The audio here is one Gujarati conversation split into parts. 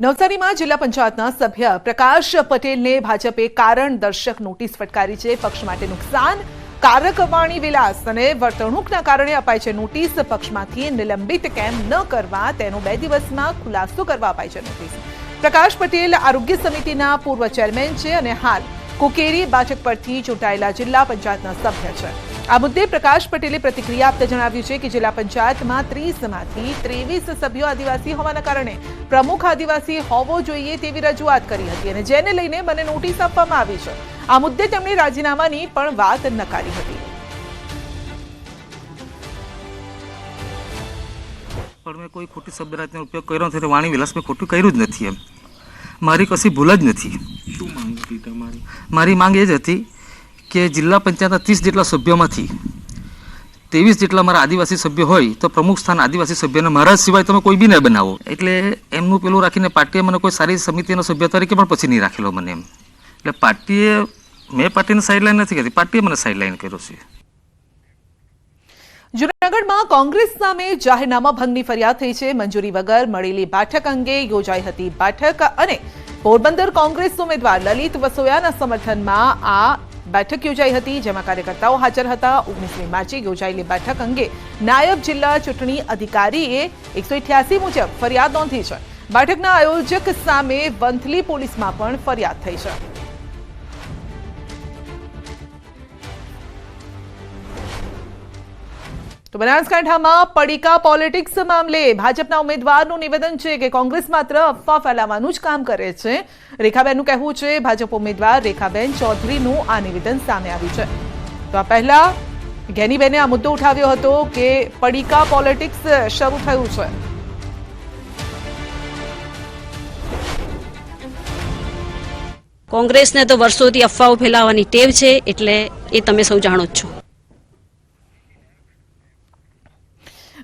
નવસારીમાં જિલ્લા પંચાયતના સભ્ય પ્રકાશ પટેલને ભાજપે કારણ દર્શક નોટિસ ફટકારી છે. પક્ષ માટે નુકસાન, કારક વાણી વિલાસ અને વર્તણૂકના કારણે અપાય છે નોટિસ. પક્ષમાંથી નિલંબિત કેમ ન કરવા તેનો બે દિવસમાં ખુલાસો કરવા અપાય છે નોટિસ. પ્રકાશ પટેલ આરોગ્ય સમિતિના પૂર્વ ચેરમેન છે અને હાલ કુકેરી બાજક પરથી ચૂંટાયેલા જિલ્લા પંચાયતના સભ્ય છે. આ મુદ્દે પ્રકાશ પટેલે પ્રતિક્રિયા આપતા જણાવ્યું છે કે જિલ્લા પંચાયતમાં ત્રીસમાંથી ત્રેવીસ સભ્યો આદિવાસી હોવાના કારણે પ્રમુખ આદિવાસી હોવો જોઈએ તેવી રજૂઆત કરી હતી અને જેને લઈને મને નોટિસ આપવામાં આવી છે. આ મુદ્દે તેમણે રાજીનામાની પણ વાત નકારી હતી. પણ મેં કોઈ ખોટી શબ્દરાજનો ઉપયોગ કર્યો નથી વાણી વિલાસ મેં ખોટું કર્યું જ નથી એમ. મારી કશી ભૂલ જ નથી. શું માંગ હતી તમારી? મારી માંગ એ જ હતી કે જિલ્લા પંચાયતના ત્રીસ જેટલા સભ્યોમાંથી ત્રેવીસ જેટલા મારા આદિવાસી સભ્યો હોય તો પ્રમુખ સ્થાન આદિવાસી સભ્યને મારા સિવાય તમે કોઈ બી ન બનાવો. એટલે એમનું પેલું રાખીને પાર્ટીએ મને કોઈ સારી સમિતિનો સભ્ય તરીકે પણ પછી નહીં રાખેલો મને એમ. એટલે પાર્ટીએ, મેં પાર્ટીને સાઇડલાઇન નથી કરી, પાર્ટીએ મને સાઇડલાઇન કર્યો છે. જૂનાગઢમાં કોંગ્રેસ સામે જાહેરનામા ભંગની ફરિયાદ થઈ છે. મંજૂરી વગર મળેલી બેઠક અંગે યોજાઈ હતી બેઠક અને પોરબંદર કોંગ્રેસ ઉમેદવાર લલિત વસોયાના સમર્થનમાં આ બેઠક યોજાઈ હતી, જેમાં કાર્યકર્તાઓ હાજર હતા. ઓગણીસમી માર્ચે યોજાયેલી બેઠક અંગે નાયબ જિલ્લા ચૂંટણી અધિકારીએ એકસો ઇઠ્યાસી મુજબ ફરિયાદ નોંધી છે. બેઠકના આયોજક સામે વંથલી પોલીસમાં પણ ફરિયાદ થઈ છે. તો બનાસકાંઠામાં પડીકા પોલિટિક્સ મામલે ભાજપના ઉમેદવારનું નિવેદન છે કે કોંગ્રેસ માત્ર અફવા ફેલાવવાનું જ કામ કરે છે. રેખાબેનનું કહેવું છે, ભાજપ ઉમેદવાર રેખાબેન ચૌધરીનું આ નિવેદન સામે આવ્યું છે. તો આ પહેલા ગેનીબેને આ મુદ્દો ઉઠાવ્યો હતો કે પડીકા પોલિટિક્સ શરૂ થયું છે. કોંગ્રેસને તો વર્ષોથી અફવાઓ ફેલાવવાની ટેવ છે, એટલે એ તમે સૌ જાણો જ છો.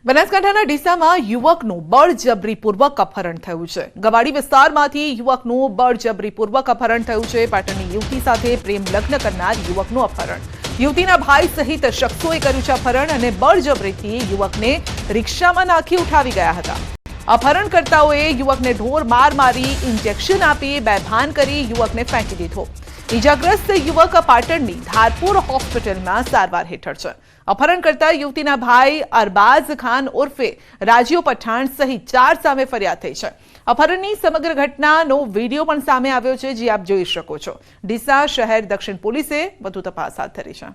બનાસકાંઠાના ડીસામાં યુવકનું બળજબરીપૂર્વક અપહરણ થયું છે. ગવાડી વિસ્તારમાંથી યુવકનું બળજબરીપૂર્વક અપહરણ થયું છે. પાટણની યુવતી સાથે પ્રેમ લગ્ન કરનાર યુવકનું અપહરણ. યુવતીના ભાઈ સહિત શખ્સોએ કર્યું છે અપહરણ અને બળજબરીથી યુવકને રિક્ષામાં નાખી ઉઠાવી ગયા હતા. અપહરણકર્તાઓએ યુવકને ઢોર માર મારી ઇન્જેક્શન આપી બેભાન કરી યુવકને ફેંકી દીધો. ઇજાગ્રસ્ત યુવક પાટણની ધારપુર હોસ્પિટલમાં સારવાર હેઠળ છે. અપહરણ કરતા યુવતીના ભાઈ અરબાઝ ખાન ઉર્ફે રાજીવ પઠાણ સહિત ચાર સામે ફરિયાદ થઈ છે. અપહરણની સમગ્ર ઘટનાનો વીડિયો પણ સામે આવ્યો છે, જે આપ જોઈ શકો છો. ડીસા શહેર દક્ષિણ પોલીસે વધુ તપાસ હાથ ધરી છે.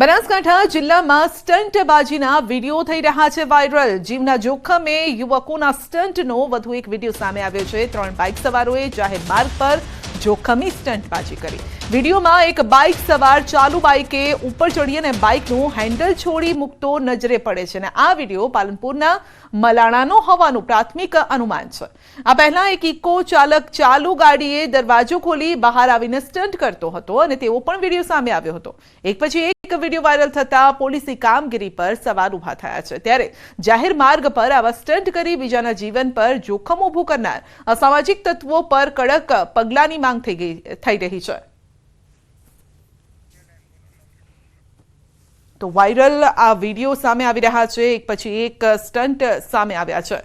બનાસકાંઠા જિલ્લામાં સ્ટંટબાજીના વીડિયો થઈ રહ્યા છે વાયરલ. જીવના જોખમે યુવકોના સ્ટંટનો વધુ એક વીડિયો સામે આવ્યો છે. ત્રણ બાઇક સવારોએ જાહેર માર્ગ પર જોખમી સ્ટંટબાજી કરી. વિડીયોમાં એક બાઇક સવાર ચાલુ બાઇકે ઉપર ચડી અને બાઇકનું હેન્ડલ છોડી મૂકતો નજરે પડે છે અને આ વીડિયો પાલનપુરના મલાણાનો હોવાનું પ્રાથમિક અનુમાન છે. આ પહેલા એક ઇકો ચાલક ચાલુ ગાડીએ દરવાજો ખોલી બહાર આવીને સ્ટન્ટ કરતો હતો અને તેવો પણ વીડિયો સામે આવ્યો હતો. એક પછી એક વીડિયો વાયરલ થતા પોલીસની કામગીરી પર સવાલ ઊભા થયા છે. ત્યારે જાહેર માર્ગ પર આવા સ્ટન્ટ કરી બીજાના જીવન પર જોખમ ઊભું કરનાર અસામાજિક તત્વો પર કડક પગલાંની માંગ થઈ ગઈ, થઈ રહી છે. તો વાયરલ આ વીડિયો સામે આવી રહ્યા છે. એક પછી એક સ્ટન્ટ સામે આવ્યા છે.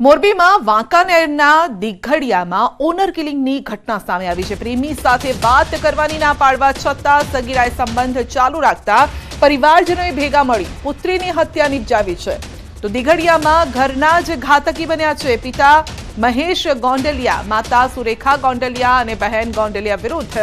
મોરબીમાં વાંકાનેરના દિઘડિયામાં ઓનર કિલિંગની ઘટના સામે આવી છે. પ્રેમી સાથે વાત કરવાની ના પાડવા છતાં સગીરાએ સંબંધ ચાલુ રાખતા પરિવારજનોએ ભેગા મળી પુત્રીની હત્યા નિપજાવી છે. તો દિઘડિયામાં ઘરના જ ઘાતકી બન્યા છે. પિતા મહેશ ગોંડલિયા, માતા સુરેખા ગોંડલિયા અને બહેન ગોંડલિયા વિરુદ્ધ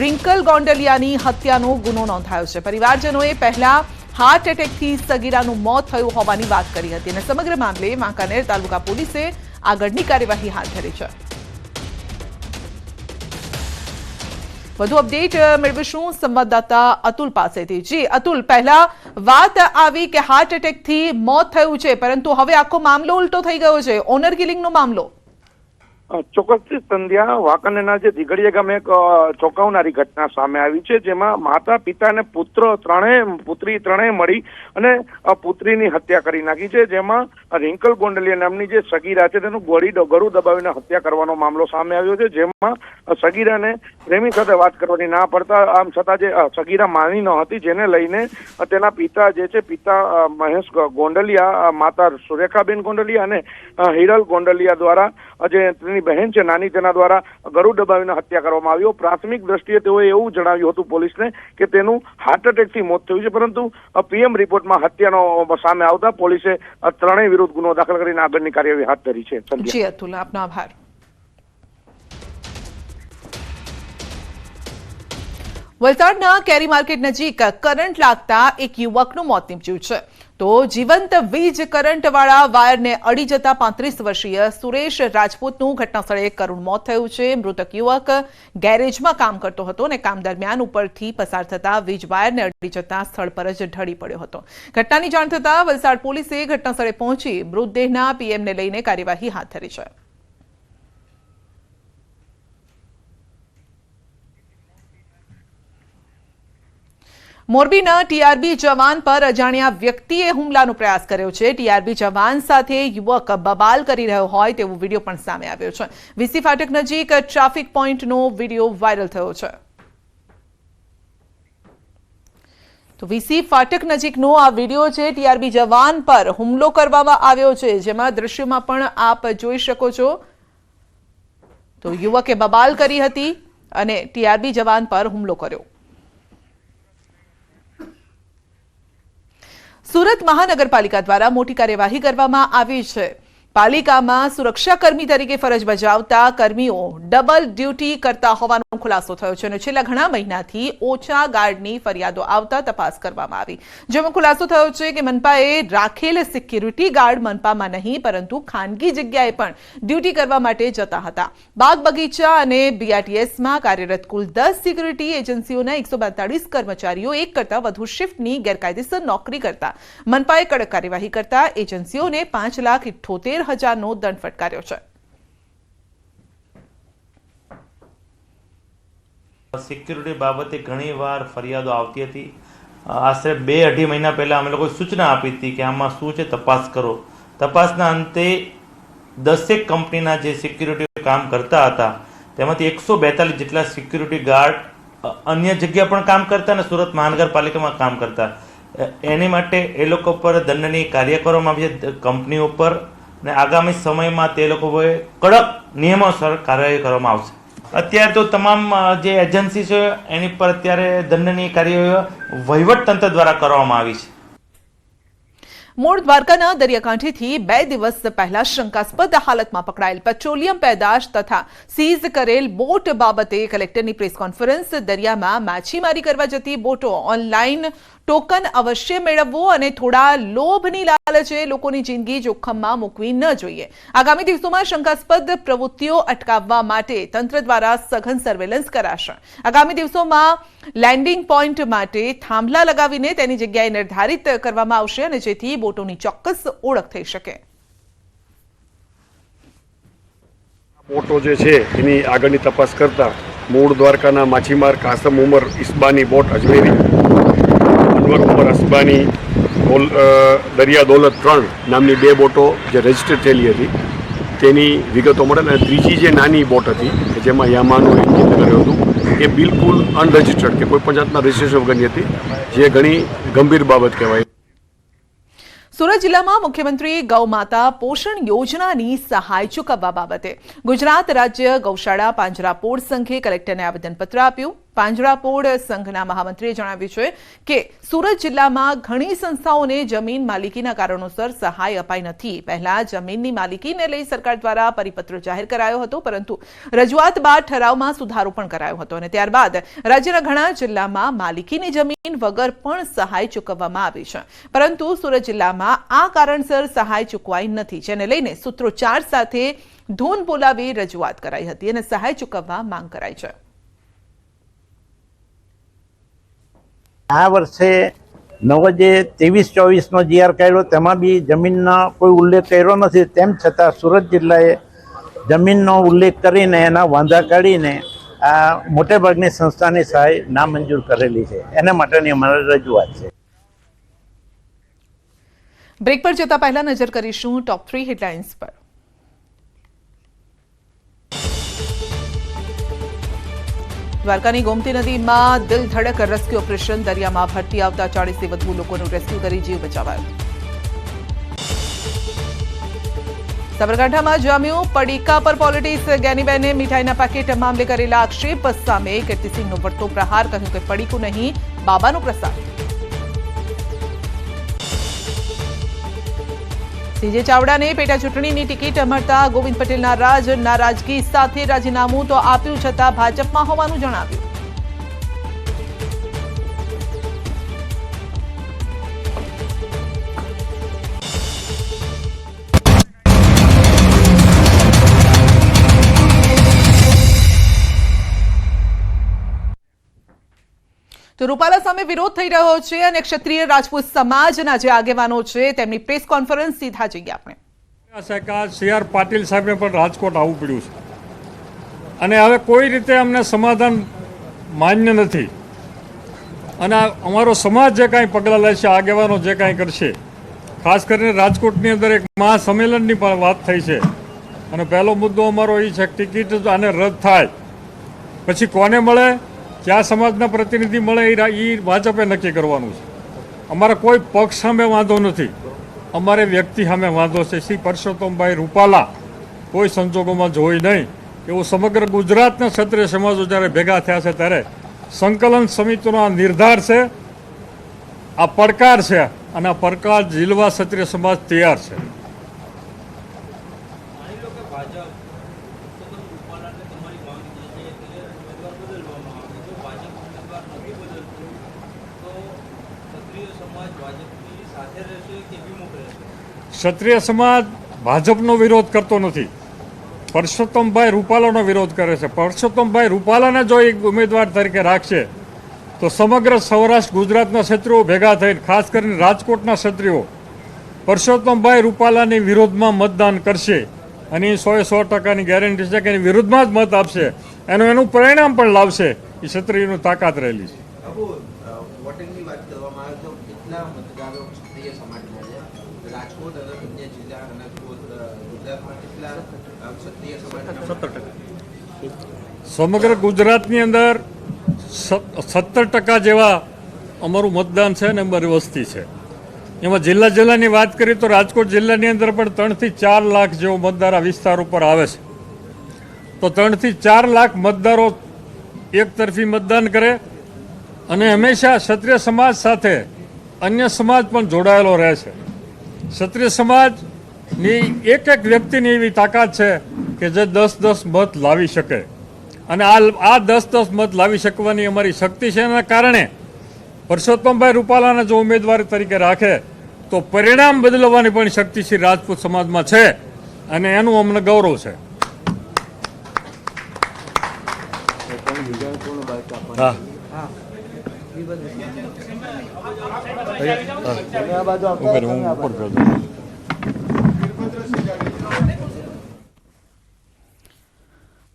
રિંકલ ગોંડલિયાની હત્યાનો ગુનો નોંધાયો છે. પરિવારજનોએ પહેલા હાર્ટ એટેકથી સગીરાનું મોત થયું હોવાની વાત કરી હતી અને સમગ્ર મામલે વાંકાનેર તાલુકા પોલીસે આગળની કાર્યવાહી હાથ ધરી છે. વધુ અપડેટ મેળવીશું સંવાદદાતા અતુલ પાસેથી. જી, અતુલ, પહેલા વાત આવી કે હાર્ટ એટેકથી મોત થયું છે, પરંતુ હવે આખો મામલો ઉલટો થઈ ગયો છે. ઓનર કિલિંગનો મામલો. ચોક્કસથી સંધ્યા વાંકાનેરના જે દિગડીયા ગામે એક ચોંકાવનારી ઘટના સામે આવી છે, જેમાં માતા, પિતા અને પુત્ર ત્રણેય, પુત્રી ત્રણેય મળી અને પુત્રીની હત્યા કરી નાખી છે, જેમાં રિંકલ ગોંડલિયા નામની જે સગીરા છે, તેનું ગોળી ગળું દબાવીને હત્યા કરવાનો મામલો સામે આવ્યો છે, જેમાં સગીરાને પ્રેમી સાથે વાત કરવાની ના પડતા, આમ છતાં જે સગીરા માની ન હતી, જેને લઈને તેના પિતા જે છે, પિતા મહેશ ગોંડલિયા માતા સુરેખાબેન ગોંડલિયા અને હિરલ ગોંડલિયા દ્વારા જે તેની બહેન છે, નાની તેના દ્વારા ગળું દબાવીને હત્યા કરવામાં આવ્યો પ્રાથમિક દ્રષ્ટિએ તેઓએ એવું જણાવ્યું હતું પોલીસને કે તેનું હાર્ટ એટેકથી મોત થયું છે. પરંતુ પીએમ રિપોર્ટમાં હત્યાનો સામે આવતા પોલીસે ત્રણેય વિરુદ્ધ ગુનો દાખલ કરીને આગળની કાર્યવાહી હાથ ધરી છે. અતુલ, આપનો આભાર. વલસાડના કેરી માર્કેટ નજીક કરંટ લાગતા એક યુવકનું મોત નીપજ્યું છે. તો જીવંત વીજ કરંટવાળા વાયરને અડી જતા પાંત્રીસ વર્ષીય સુરેશ રાજપૂતનું ઘટનાસ્થળે કરુણ મોત થયું છે. મૃતક યુવક ગેરેજમાં કામ કરતો હતો અને કામ દરમિયાન ઉપરથી પસાર થતા વીજ વાયરને અડી જતા સ્થળ પર જ ઢળી પડ્યો હતો. ઘટનાની જાણ થતાં વલસાડ પોલીસે ઘટનાસ્થળે પહોંચી મૃતદેહના પીએમને લઈને કાર્યવાહી હાથ ધરી છે. મોરબીના ટીઆરબી જવાન પર અજાણ્યા વ્યક્તિએ હુમલાનો પ્રયાસ કર્યો છે. ટીઆરબી જવાન સાથે યુવક બબાલ કરી રહ્યો હોય તેવો વીડિયો પણ સામે આવ્યો છે. વીસી ફાટક નજીક ટ્રાફિક પોઈન્ટનો વીડિયો વાયરલ થયો છે. તો વીસી ફાટક નજીકનો આ વીડિયો છે. ટીઆરબી જવાન પર હુમલો કરવામાં આવ્યો છે. જેમાં દ્રશ્યમાં પણ આપ જોઈ શકો છો. તો યુવકે બબાલ કરી હતી અને ટીઆરબી જવાન પર હુમલો કર્યો. સુરત મહાનગરપાલિકા દ્વારા મોટી કાર્યવાહી કરવામાં આવી છે. પાલિકામાં સુરક્ષાકર્મી તરીકે ફરજ બજાવતા કર્મીઓ ડબલ ડ્યુટી કરતા હોવાનો ખુલાસો થયો છે અને છેલ્લા ઘણા મહિનાથી ઓછા ગાર્ડની ફરિયાદો આવતા તપાસ કરવામાં આવી. જેમાં ખુલાસો થયો છે કે મનપાએ રાખેલ સિક્યુરિટી ગાર્ડ મનપામાં નહીં, પરંતુ ખાનગી જગ્યાએ પણ ડ્યુટી કરવા માટે જતા હતા. બાગ બગીચા અને બીઆરટીએસમાં કાર્યરત કુલ દસ સિક્યુરિટી એજન્સીઓના એકસો કર્મચારીઓ એક કરતાં વધુ શિફ્ટની ગેરકાયદેસર નોકરી કરતા. મનપાએ કડક કાર્યવાહી કરતા એજન્સીઓને પાંચ લાખ ઇઠ્ઠોતેર હજારનો દંડ ફટકાર્યો છે. સિક્યુરિટી બાબતે ઘણીવાર ફરિયાદો આવતી હતી. આશરે બે અઢી મહિના પહેલાં અમે લોકોએ સૂચના આપી હતી કે આમાં શું છે તપાસ કરો. તપાસના અંતે દસેક કંપનીના જે સિક્યુરિટી કામ કરતા હતા, તેમાંથી એકસો બેતાલીસ જેટલા સિક્યુરિટી ગાર્ડ અન્ય જગ્યા પણ કામ કરતા અને સુરત મહાનગરપાલિકામાં કામ કરતા. એની માટે એ લોકો પર દંડની કાર્ય કરવામાં આવી છે. કંપનીઓ ઉપર અને આગામી સમયમાં તે લોકોએ કડક નિયમોસર કાર્યવાહી કરવામાં આવશે. અત્યારે તો તમામ જે એજન્સી છે, એની પર અત્યારે દંડનીય કાર્યવાહી વહીવટ તંત્ર દ્વારા કરવામાં આવી છે. મૂળ દ્વારકાના દરિયાકાંઠેથી બે દિવસ પહેલા શંકાસ્પદ હાલતમાં પકડાયેલ પેટ્રોલિયમ પેદાશ તથા સીઝ કરેલ બોટ બાબતે કલેક્ટરની પ્રેસ કોન્ફરન્સ દરિયામાં માછીમારી કરવા જતી બોટો ઓનલાઈન ટોકન અવશ્ય મેળવવો અને થોડા લોભની લાલચે લોકોની જિંદગી જોખમમાં મૂકવી ન જોઈએ. આગામી દિવસોમાં શંકાસ્પદ પ્રવૃત્તિઓ અટકાવવા માટે તંત્ર દ્વારા સઘન સર્વેલન્સ કરાશે. આગામી દિવસોમાં લેન્ડિંગ પોઈન્ટ માટે થાંભલા લગાવીને તેની જગ્યાએ નિર્ધારિત કરવામાં આવશે અને જેથી બોટોની ચોક્કસ ઓળખ થઈ શકે. બોટો જે છે, એની આગળની તપાસ કરતા મૂળ દ્વારકાના માછીમાર કાસમ ઉમર ઇસ્બાની બોટ અજમેરી, અનવર ઉમર અસ્બાની દરિયા દોલત ત્રણ નામની બે બોટો જે રજિસ્ટર થયેલી હતી, તેની વિગતો મળે. અને ત્રીજી જે નાની બોટ હતી જેમાં યામાનું એન્જિન લગાડ્યું હતું એ બિલકુલ અનરજિસ્ટર્ડ કે કોઈ પણ જાતના રજિસ્ટ્રેશન વગરની હતી, જે ઘણી ગંભીર બાબત કહેવાય. સુરત જિલ્લામાં મુખ્યમંત્રી ગૌ માતા પોષણ યોજનાની સહાય ચૂકવવા બાબતે ગુજરાત રાજ્ય ગૌશાળા પાંજરાપોળ સંઘે કલેક્ટરને આવેદનપત્ર આપ્યું. પાંજરાપોળ સંઘના મહામંત્રીએ જણાવ્યું છે કે સુરત જિલ્લામાં ઘણી સંસ્થાઓને જમીન માલિકીના કારણોસર સહાય અપાઈ નથી. પહેલા જમીનની માલિકીને લઈ સરકાર દ્વારા પરિપત્ર જાહેર કરાયો હતો, પરંતુ રજૂઆત બાદ ઠરાવમાં સુધારો પણ કરાયો હતો અને ત્યારબાદ રાજ્યના ઘણા જિલ્લામાં માલિકીની જમીન વગર પણ સહાય ચૂકવવામાં આવી છે. પરંતુ સુરત જિલ્લામાં આ કારણસર સહાય ચૂકવાઈ નથી, જેને લઈને સૂત્રોચ્ચાર સાથે ધૂન બોલાવી રજૂઆત કરાઈ હતી અને સહાય ચૂકવવા માંગ કરાઈ છે. આ વર્ષે નવો જે ત્રેવીસ, ચોવીસનો જીઆર કાઢ્યો. તેમાં બી જમીનનો કોઈ ઉલ્લેખ કર્યો નથી. તેમ છતાં સુરત જિલ્લાએ જમીનનો ઉલ્લેખ કરીને એના વાંધા કાઢીને આ મોટેભાગની સંસ્થાની સહાય નામંજૂર કરેલી છે. એના માટેની અમારી રજૂઆત છે. બ્રેક પર જતા પહેલા નજર કરીશું ટોપ થ્રી હેડલાઇન્સ પર. દ્વારકાની ગોમતી નદીમાં દિલ રેસ્ક્યુ ઓપરેશન દરિયામાં ભરતી આવતા ચાળીસથી વધુ લોકોનું રેસ્ક્યુ કરી જીવ બચાવાયો. સાબરકાંઠામાં જામ્યું પડીકા પર પોલિટિક્સ ગેનીબેને મીઠાઈના પેકેટ મામલે કરેલા આક્ષેપ સામે કીર્તિસિંહનો વળતો પ્રહાર, કહ્યું કે પડીકું નહીં, બાબાનો પ્રસાદ. સીજે ચાવડાને પેટા ચૂંટણીની ટિકિટ મળતા ગોવિંદ પટેલ નારાજ નારાજગી સાથે રાજીનામું તો આપ્યું છતાં ભાજપમાં હોવાનું જણાવ્યું. તો રૂપાલા સામે વિરોધ થઈ રહ્યો છે અને ક્ષત્રિય રાજપૂત સમાજના જે આગેવાનો છે, તેમની પ્રેસ કોન્ફરન્સ સીધા જઈએ આપણે. આ સી આર પાટીલ સાહેબને પણ રાજકોટ આવવું પડ્યું છે. અને હવે કોઈ રીતે અમને સમાધાન માન્ય નથી. અને અમારો સમાજ જે કાંઈ પગલાં લેશે, આગેવાનો જે કાંઈ કરશે, ખાસ કરીને રાજકોટની અંદર એક મહાસંમેલનની પણ વાત થઈ છે. અને પહેલો મુદ્દો અમારો એ છે ટિકિટ આને રદ થાય. પછી કોને મળે? કયા સમાજના પ્રતિનિધિ મળે એ ભાજપે નક્કી કરવાનું છે. અમારે કોઈ પક્ષ સામે વાંધો નથી. અમારે વ્યક્તિ સામે વાંધો છે. શ્રી પરસોત્તમભાઈ રૂપાલા કોઈ સંજોગોમાં જોઈ નહીં. એવું સમગ્ર ગુજરાતના ક્ષત્રિય સમાજો જ્યારે ભેગા થયા છે ત્યારે સંકલન સમિતિનો આ નિર્ધાર છે, આ પડકાર છે અને આ પડકાર ઝીલવા ક્ષત્રિય સમાજ તૈયાર છે. ક્ષત્રિય સમાજ ભાજપનો વિરોધ કરતો નથી. પરસોત્તમભાઈ રૂપાલાનો વિરોધ કરે છે. પરસોત્તમભાઈ રૂપાલાને જો એક ઉમેદવાર તરીકે રાખશે, તો સમગ્ર સૌરાષ્ટ્ર ગુજરાતના ક્ષત્રિયો ભેગા થઈને, ખાસ કરીને રાજકોટના ક્ષત્રિયો પરસોત્તમભાઈ રૂપાલાની વિરોધમાં મતદાન કરશે અને એ સો સો ટકાની ગેરંટી છે કે એની વિરુદ્ધમાં જ મત આપશે. એનું એનું પરિણામ પણ લાવશે. એ ક્ષત્રિયનું તાકાત રહેલી છે. સમગ્ર ગુજરાતની અંદર સત્તર ટકા જેવા અમારું મતદાન છે ને અમારી વસ્તી છે. એમાં જિલ્લા જિલ્લાની વાત કરીએ તો રાજકોટ જિલ્લાની અંદર પણ ત્રણથી ચાર લાખ જેવો મતદાર આ વિસ્તાર ઉપર આવે છે. તો ત્રણથી ચાર લાખ મતદારો એક તરફી મતદાન કરે અને હંમેશા ક્ષત્રિય સમાજ સાથે અન્ય સમાજ પણ જોડાયેલો રહે છે. ક્ષત્રિય સમાજની એક એક વ્યક્તિની એવી તાકાત છે કે જે દસ દસ મત લાવી શકે. અને આ આ દસ દસ મત લાવી શકવાની અમારી શક્તિ છે એના કારણે પરસોત્તમભાઈ રૂપાલાને જો ઉમેદવાર તરીકે રાખે તો પરિણામ બદલવાની પણ શક્તિ શ્રી રાજપૂત સમાજમાં છે અને એનું અમને ગૌરવ છે. ઉપર હું. ઉપર કરી દઉં.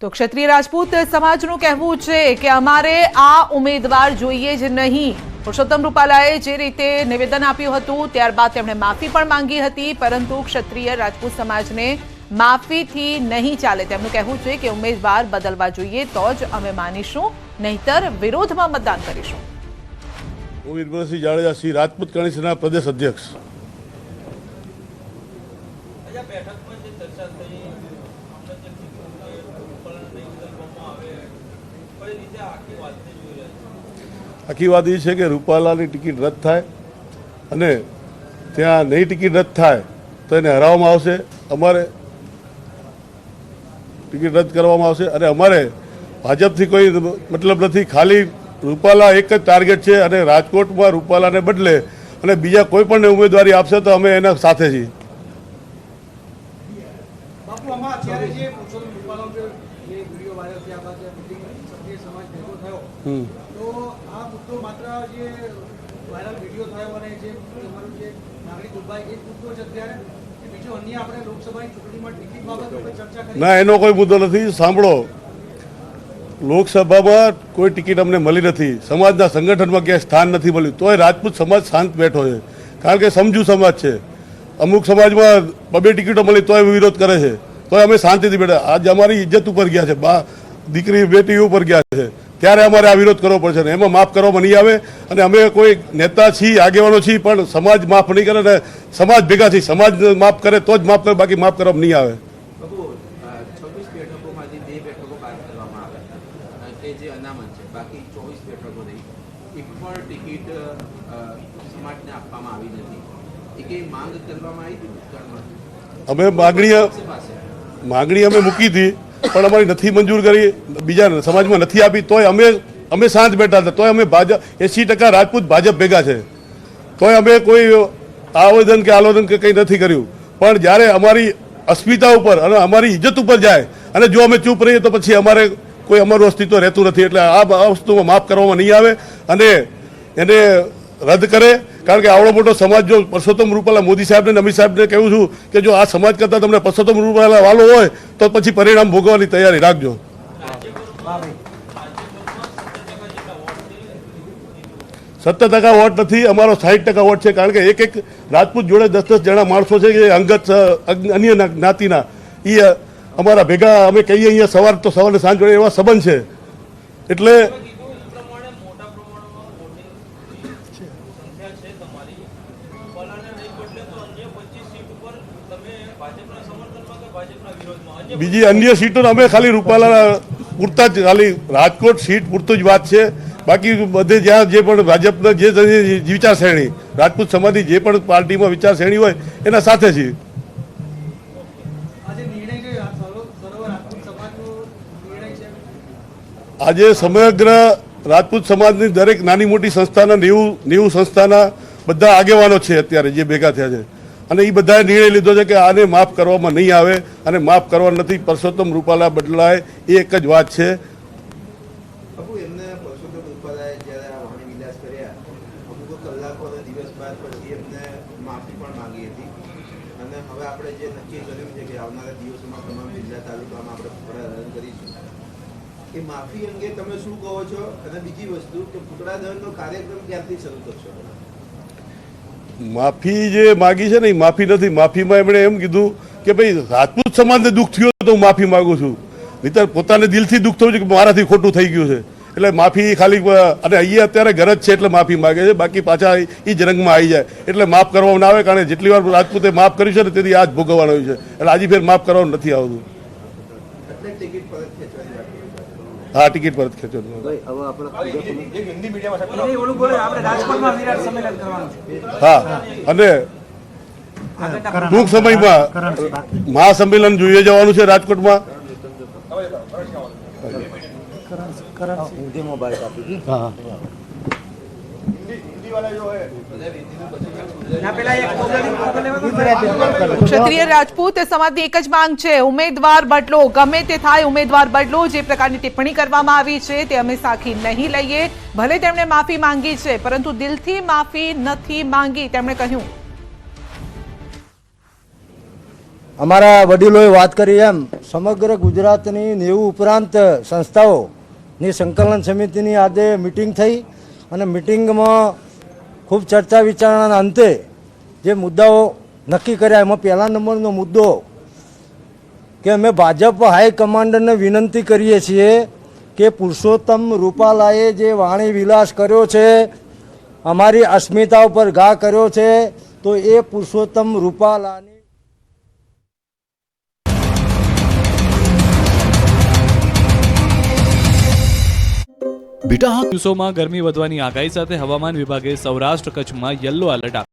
તો ક્ષત્રિય રાજપૂત સમાજનું કહેવું છે કે અમારે આ ઉમેદવાર જોઈએ જ નહીં. પુરુષોત્તમ રૂપાલાએ જે રીતે નિવેદન આપ્યું હતું, ત્યારબાદ તેમણે માફી પણ માંગી હતી, પરંતુ ક્ષત્રિય રાજપૂત સમાજને માફીથી નહીં ચાલે. તેમનું કહેવું છે કે ઉમેદવાર બદલવા જોઈએ તો જ અમે માનીશું, નહીતર વિરોધમાં મતદાન કરીશું. રાજપૂત પ્રદેશ અધ્યક્ષ. આખી વાત એ છે કે રૂપાલાની ટિકિટ રદ થાય અને ત્યાં નહીં ટિકિટ રદ થાય તો એને હરાવવામાં આવશે. અમારે ટિકિટ રદ કરવામાં આવશે અને અમારે ભાજપથી કોઈ મતલબ નથી. ખાલી રૂપાલા એક જ ટાર્ગેટ છે અને રાજકોટમાં રૂપાલાને બદલે અને બીજા કોઈ પણ ઉમેદવારી આપશે તો અમે એના સાથે છીએ. બાપુ ના, એનો કોઈ મુદ્દો નથી. સાંભળો. લોકસભામાં કોઈ ટિકિટ અમને મળી નથી. સમાજના સંગઠનમાં ક્યાંય સ્થાન નથી મળ્યું. તોય રાજપૂત સમાજ શાંત બેઠો છે. કારણ કે સમજુ સમાજ છે. અમુક સમાજમાં બબે ટિકિટો મળી તોય વિરોધ કરે છે. તોય અમે શાંતિથી બેઠા. આજે અમારી ઇજ્જત ઉપર ગયા છે. બા, દીકરી, બેટી ઉપર ગયા છે. ત્યારે અમારે આ વિરોધ કરવો પડશે ને. એમાં માફ કરવામાં નહીં આવે અને અમે કોઈ નેતા છીએ આગેવાનો છીએ પણ સમાજ માફ નહીં કરે ને સમાજ ભેગા છીએ સમાજ માફ કરે તો જ માફ કરે બાકી માફ કરવામાં નહીં આવે. અમે માગણી માગણી અમે મૂકી હતી. પણ અમારી નથી મંજૂર કરી, બીજા સમાજમાં નથી આપી, તોય અમે અમે શાંત બેઠા હતા, તોય અમે ભાજપ, એસી ટકા રાજપૂત ભાજપ ભેગા છે. તોય અમે કોઈ આવેદન કે આલોદન કે કંઈ નથી કર્યું. પણ જ્યારે અમારી અસ્મિતા ઉપર અને અમારી ઇજ્જત ઉપર જાય, અને જો અમે ચૂપ રહીએ તો પછી અમારે કોઈ અમારું અસ્તિત્વ રહેતું નથી. એટલે આ વસ્તુમાં માફ કરવામાં નહીં આવે. અને એને રદ કરે. કારણ કે આવડો મોટો સમાજ જો પરસોત્તમ રૂપાલા મોદી સાહેબને અમિત સાહેબને કહું છું કે જો આ સમાજ કરતાં તમને પરસોત્તમ રૂપાલા વાલો હોય, તો પછી પરિણામ ભોગવવાની તૈયારી રાખજો. સત્તર ટકા વોટ નથી, અમારો સાઠ ટકા વોટ છે. કારણ કે એક એક રાજપૂત જોડે દસ દસ જણા માણસો છે કે અંગત અન્ય જ્ઞાતિના. એ અમારા ભેગા અમે કહીએ, અહીંયા સવાર તો સવારે સાંજ જોડે એવા સંબંધ છે. એટલે બીજી અન્ય સીટો અમે ખાલી રૂપાલા પૂરતા જ ખાલી રાજકોટ સીટ પૂરતું જ વાત છે. બાકી બધે જ્યાં જે પણ ભાજપના જે વિચારશ્રેણી રાજપૂત સમાજની જે પણ પાર્ટીમાં વિચારશ્રેણી હોય એના સાથે છે? આજે સમગ્ર રાજપૂત સમાજની દરેક નાની મોટી સંસ્થાના નેવું નેવું સંસ્થાના બધા આગેવાનો છે અત્યારે જે ભેગા થયા છે. અને એ બધાએ નિર્ણય લીધો છે કે આને માફ કરવામાં નહીં આવે અને માફ કરવા નથી. પરસોત્તમ રૂપાલા બદલાય, એ એક જ વાત છે. એ માફી અંગે તમે શું કહો છો? અને બીજી વસ્તુ, કે ફુકરા દહનનો કાર્યક્રમ ક્યારથી શરૂ કરશો માફી જે માગી છે ને એ માફી નથી. માફીમાં એમણે એમ કીધું કે ભાઈ રાજપૂત સમાજને દુઃખ થયું તો હું માફી માગું છું. નહીતર પોતાને દિલથી દુઃખ થયું છે કે મારાથી ખોટું થઈ ગયું છે. એટલે માફી ખાલી, અને અહીંયા અત્યારે ગરજ છે એટલે માફી માગે છે. બાકી પાછા એ જ રંગમાં આવી જાય. એટલે માફ કરવામાં આવે, કારણ કે જેટલી વાર રાજપૂતે માફ કર્યું છે ને, તેથી આ જ ભોગવવાનું છે. એટલે આજે ફેર માફ કરવાનું નથી આવતું એટલે ટિકિટ પરત ખેંચવાની વાત કરી છે. હા ટિકિટ પરત ખેંચવાનું હા અને ટૂંક સમયમાં મહાસંમેલન જોઈએ જવાનું છે રાજકોટમાં. ક્ષત્રિય રાજપૂત સમાજની એક જ માંગ છે. ઉમેદવાર બદલો. ગમે તે થાય ઉમેદવાર બદલો. જે પ્રકારની ટિપ્પણી કરવામાં આવી છે તે અમે સાખી નહીં લઈએ. ભલે તેમણે માફી માંગી છે પરંતુ દિલથી માફી નથી માંગી તેમણે કહ્યું. અમારા વડીલોએ વાત કરી એમ સમગ્ર ગુજરાતની નેવું ઉપરાંત સંસ્થાઓની સંકલન સમિતિની આજે મિટિંગ થઈ અને મિટિંગમાં ખૂબ ચર્ચા વિચારણાના અંતે જે મુદ્દાઓ નક્કી કર્યા, એમાં પહેલા નંબરનો મુદ્દો કે અમે ભાજપ હાઈકમાન્ડરને વિનંતી કરીએ છીએ કે પુરુષોત્તમ રૂપાલાએ જે વાણી વિલાસ કર્યો છે, અમારી અસ્મિતા ઉપર ઘા કર્યો છે, તો એ પુરુષોત્તમ રૂપાલાની બેટા દિવસોમાં ગરમી વધવાની આગાહી સાથે હવામાન વિભાગે સૌરાષ્ટ્ર કચ્છમાં યલો એલર્ટ